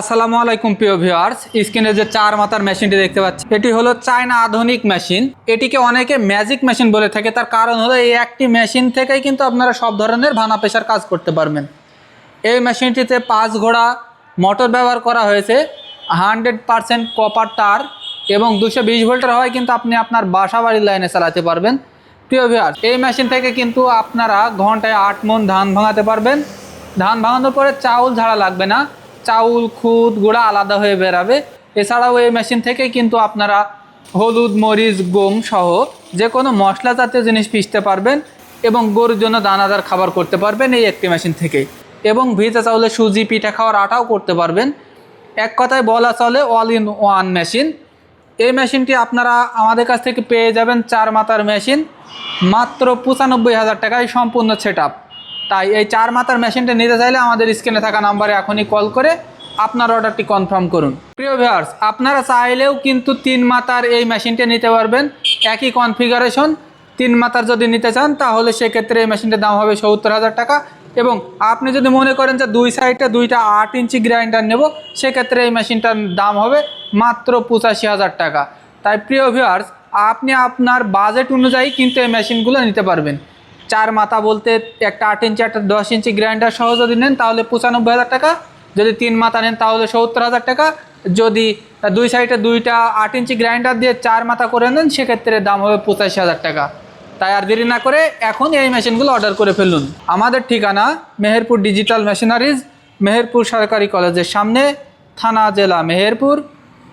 আসসালামু আলাইকুম প্রিয় ভিউয়ার্স, স্ক্রিনে যে চার মাথার মেশিনটি দেখতে পাচ্ছি, এটি হলো চায়না আধুনিক মেশিন। এটিকে অনেকে ম্যাজিক মেশিন বলে থাকে, তার কারণ হলো এই একটি মেশিন থেকেই কিন্তু আপনারা সব ধরনের ভানা পেশার কাজ করতে পারবেন। এই মেশিনটিতে পাঁচ ঘোড়া মোটর ব্যবহার করা হয়েছে, হান্ড্রেড পারসেন্ট কপার তার এবং দুশো বিশ ভোল্টের হয় কিন্তু আপনি আপনার বাসা বাড়ির লাইনে চালাতে পারবেন। প্রিয় ভিউয়ার্স, এই মেশিন থেকে কিন্তু আপনারা ঘন্টায় আট মন ধান ভাঙাতে পারবেন। ধান ভাঙানোর পরে চাউল ঝাড়া লাগবে না। চাউল, খুদ গুঁড়া আলাদা হয়ে বেরাবে। এছাড়াও এই মেশিন থেকে কিন্তু আপনারা হলুদ, মরিচ, গম সহ যে কোনো মশলা জাতীয় জিনিস পিষতে পারবেন এবং গরুর জন্য দানাদার খাবার করতে পারবেন এই একটি মেশিন থেকেই। এবং ভিজা চাউলে সুজি, পিঠা খাওয়ার আটাও করতে পারবেন। এক কথায় বলা চলে অল ইন ওয়ান মেশিন এই মেশিনটি আপনারা আমাদের কাছ থেকে পেয়ে যাবেন চার মাথার মেশিন মাত্র পঁচানব্বই হাজার টাকায় সম্পূর্ণ সেট তাই এই চার মাথার মেশিনটা নিতে চাইলে আমাদের স্ক্রিনে থাকা নাম্বারে এখনই কল করে আপনার অর্ডারটি কনফার্ম করুন। প্রিয় ভিউয়ার্স আপনারা চাইলেও কিন্তু তিন মাথার এই মেশিনটা নিতে পারবেন। একই কনফিগারেশন তিন মাথার যদি নিতে চান, তাহলে সেক্ষেত্রে এই মেশিনটার দাম হবে সত্তর হাজার টাকা এবং আপনি যদি মনে করেন যে দুই সাইডে দুইটা আট ইঞ্চি গ্রাইন্ডার নেব, সেক্ষেত্রে এই মেশিনটার দাম হবে মাত্র পঁচাশি হাজার টাকা। তাই প্রিয় ভিউয়ার্স আপনি আপনার বাজেট অনুযায়ী কিন্তু এই মেশিনগুলো নিতে পারবেন। চার মাথা বলতে একটা আট ইঞ্চি, একটা দশ ইঞ্চি গ্রাইন্ডার সহ যদি নেন, তাহলে পঁচানব্বই হাজার টাকা। যদি তিন মাথা নেন, তাহলে সত্তর হাজার টাকা। যদি দুই সাইডে দুইটা আট ইঞ্চি গ্রাইন্ডার দিয়ে চার মাথা করে নেন, সেক্ষেত্রে দাম হবে পঁচাশি হাজার টাকা। তাই আর দেরি না করে এখন এই মেশিনগুলো অর্ডার করে ফেলুন। আমাদের ঠিকানা মেহেরপুর ডিজিটাল মেশিনারিজ মেহেরপুর সরকারি কলেজের সামনে, থানা জেলা মেহেরপুর,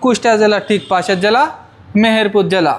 কুষ্টিয়া জেলার ঠিক পাশের জেলা, মেহেরপুর জেলা।